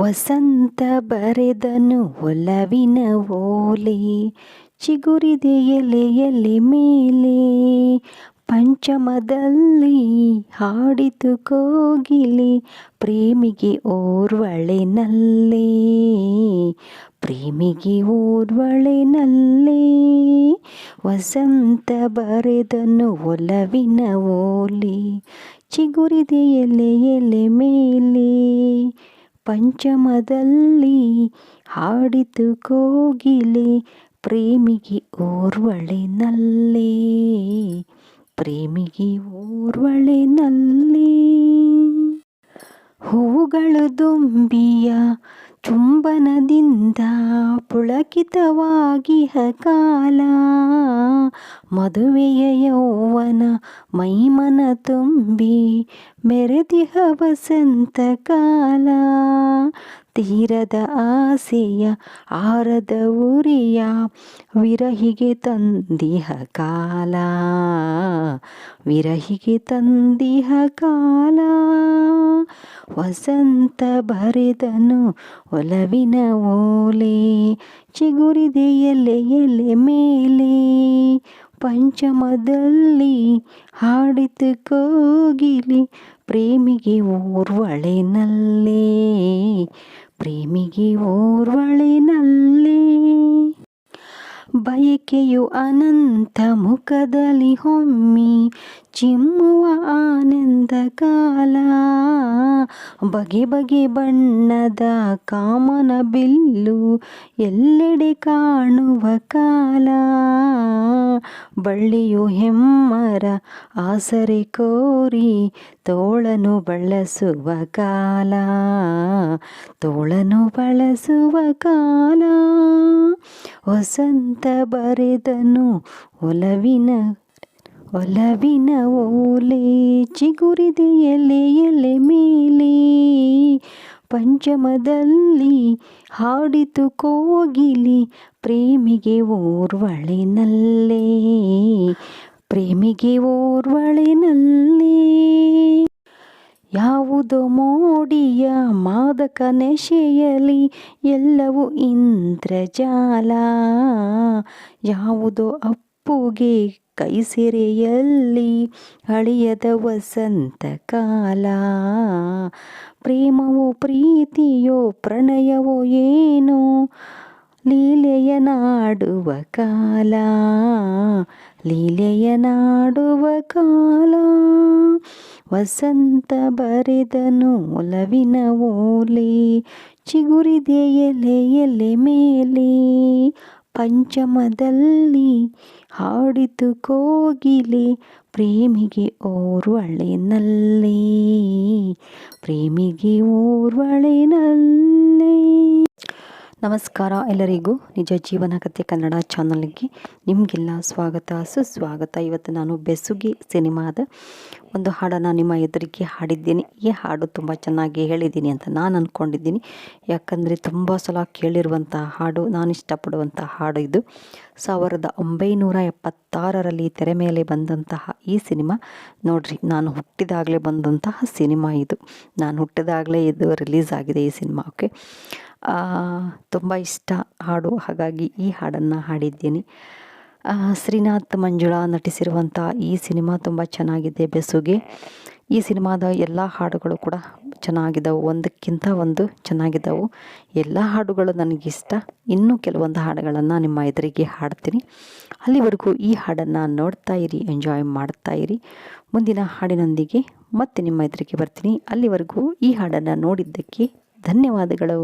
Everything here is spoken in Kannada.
ವಸಂತ ಬರೆದನು ಒಲವಿನ ಓಲೆ, ಚಿಗುರಿದೆ ಎಲೆ ಎಲೆ ಮೇಲೆ. ಪಂಚಮದಲ್ಲಿ ಹಾಡಿತು ಕೋಗಿಲೆ, ಪ್ರೇಮಿಗೆ ಓರ್ವಳೆನಲ್ಲೇ. ಪ್ರೇಮಿಗೆ ಓರ್ವಳೆನಲ್ಲೇ. ವಸಂತ ಬರೆದನು ಒಲವಿನ ಓಲೆ, ಚಿಗುರಿದೆ ಎಲೆ ಎಲೆ ಮೇಲೆ. ಪಂಚಮದಲ್ಲಿ ಹಾಡಿತು ಕೋಗಿಲೆ ಪ್ರೇಮಿಗೆ ಓರ್ವಳೆನಲ್ಲೇ ಪ್ರೇಮಿಗೆ ಓರ್ವಳೆನಲ್ಲೇ ಹೂಗಳು ದುಂಬಿಯ ಚುಂಬನದಿಂದ ಪುಳಕಿತವಾಗಿಹ ಕಾಲ. ಮದುವೆಯ ಯೌವನ ಮೈಮನ ತುಂಬಿ ಮೆರೆದಿಹ ವಸಂತ ಕಾಲ. ತೀರದ ಆಸೆಯ ಆರದ ಉರಿಯ ವಿರಹಿಗೆ ತಂದಿಹ ಕಾಲ. ವಿರಹಿಗೆ ತಂದಿಹ ಕಾಲ. ವಸಂತ ಬರೆದನು, ಒಲವಿನ ಓಲೆ, ಚಿಗುರಿದೆ ಎಲೆ ಎಲೆ ಮೇಲೆ. ಪಂಚಮದಲ್ಲಿ ಹಾಡಿತು ಕೋಗಿಲಿ, ಪ್ರೇಮಿಗೆ ಓರ್ವಳೆನಲ್ಲೇ ಪ್ರೇಮಿಗೆ ಓರ್ವಳೆನಲ್ಲೇ ಬಯಕೆಯು ಅನಂತ ಮುಖದಲ್ಲಿ ಹೊಮ್ಮಿ, ಚಿಮ್ಮುವ ಆನಂದ ಕಾಲ. ಬಗೆ ಬಗೆ ಬಣ್ಣದ ಕಾಮನ ಬಿಲ್ಲು ಎಲ್ಲೆಡೆ ಕಾಣುವ ಕಾಲ. ಬಳ್ಳಿಯು ಹೆಮ್ಮರ ಆಸರೆ ಕೋರಿ ತೋಳನು ಬಳಸುವ ಕಾಲ, ತೋಳನು ಬಳಸುವ ಕಾಲ. ವಸಂತ ಬರೆದನು ಒಲವಿನ ಒಲವಿನ ಓಲೆ, ಚಿಗುರಿದೆ ಎಲೆ ಎಲೆ ಮೇಲೆ. ಪಂಚಮದಲ್ಲಿ ಹಾಡಿತು ಕೋಗಿಲಿ, ಪ್ರೇಮಿಗೆ ಓರ್ವಳೆನಲ್ಲೇ. ಪ್ರೇಮಿಗೆ ಓರ್ವಳೆನಲ್ಲೇ. ಯಾವುದೋ ಮೋಡಿಯ ಮಾದಕ ನೆಶೆಯಲಿ ಎಲ್ಲವೂ ಇಂದ್ರಜಾಲ. ಯಾವುದೋ ಅಪ್ಪುಗೆ ಕೈಸೆರೆಯಲ್ಲಿ ಅಳಿಯದ ವಸಂತ ಕಾಲ. ಪ್ರೇಮವೋ ಪ್ರೀತಿಯೋ ಪ್ರಣಯವೋ ಏನೋ ಲೀಲೆಯ ನಾಡುವ ಕಾಲ. ಲೀಲೆಯ ನಾಡುವ ಕಾಲ. ವಸಂತ ಬರೆದನು ಒಲವಿನ ಓಲೆ, ಚಿಗುರಿದೆ ಎಲೆ ಮೇಲೆ. ಪಂಚಮದಲ್ಲಿ ಹಾಡಿತು ಕೋಗಿಲೆ ಪ್ರೇಮಿಗೆ ಓರ್ವಳೆನಲ್ಲೇ ಪ್ರೇಮಿಗೆ ಓರ್ವಳೆನಲ್ಲೇ. ನಮಸ್ಕಾರ ಎಲ್ಲರಿಗೂ ನಿಜ ಜೀವನ ಕಥೆ ಕನ್ನಡ ಚಾನಲ್ಗೆ ನಿಮಗೆಲ್ಲ ಸ್ವಾಗತ, ಸುಸ್ವಾಗತ. ಇವತ್ತು ನಾನು ಬೆಸುಗೆ ಸಿನಿಮಾದ ಒಂದು ಹಾಡನ್ನು ನಿಮ್ಮ ಎದುರಿಗೆ ಹಾಡಿದ್ದೀನಿ. ಈ ಹಾಡು ತುಂಬ ಚೆನ್ನಾಗಿ ಹೇಳಿದ್ದೀನಿ ಅಂತ ನಾನು ಅಂದ್ಕೊಂಡಿದ್ದೀನಿ ಯಾಕಂದರೆ ತುಂಬ ಸಲ ಕೇಳಿರುವಂಥ ಹಾಡು, ನಾನು ಇಷ್ಟಪಡುವಂಥ ಹಾಡು ಇದು. ಸಾವಿರದ ಒಂಬೈನೂರ ಎಪ್ಪತ್ತಾರರಲ್ಲಿ ತೆರೆ ಮೇಲೆ ಬಂದಂತಹ ಈ ಸಿನಿಮಾ, ನೋಡ್ರಿ, ನಾನು ಹುಟ್ಟಿದಾಗಲೇ ಬಂದಂತಹ ಸಿನಿಮಾ ಇದು. ನಾನು ಹುಟ್ಟಿದಾಗಲೇ ಇದು ರಿಲೀಸ್ ಆಗಿದೆ ಈ ಸಿನಿಮಾ, ಓಕೆ? ತುಂಬ ಇಷ್ಟ ಹಾಡು. ಹಾಗಾಗಿ ಈ ಹಾಡನ್ನು ಹಾಡಿದ್ದೀನಿ. ಶ್ರೀನಾಥ್ ಮಂಜುಳಾ ನಟಿಸಿರುವಂಥ ಈ ಸಿನಿಮಾ ತುಂಬ ಚೆನ್ನಾಗಿದೆ ಬೆಸುಗೆ. ಈ ಸಿನಿಮಾದ ಎಲ್ಲ ಹಾಡುಗಳು ಕೂಡ ಚೆನ್ನಾಗಿದ್ದಾವೆ ಒಂದಕ್ಕಿಂತ ಒಂದು ಚೆನ್ನಾಗಿದ್ದಾವೆ ಎಲ್ಲ ಹಾಡುಗಳು ನನಗಿಷ್ಟ. ಇನ್ನೂ ಕೆಲವೊಂದು ಹಾಡುಗಳನ್ನು ನಿಮ್ಮ ಎದುರಿಗೆ ಹಾಡ್ತೀನಿ. ಅಲ್ಲಿವರೆಗೂ ಈ ಹಾಡನ್ನು ನೋಡ್ತಾ ಇರಿ, ಎಂಜಾಯ್ ಮಾಡ್ತಾ ಇರಿ. ಮುಂದಿನ ಹಾಡಿನೊಂದಿಗೆ ಮತ್ತೆ ನಿಮ್ಮ ಎದುರಿಗೆ ಬರ್ತೀನಿ. ಅಲ್ಲಿವರೆಗೂ ಈ ಹಾಡನ್ನು ನೋಡಿದ್ದಕ್ಕೆ ಧನ್ಯವಾದಗಳು.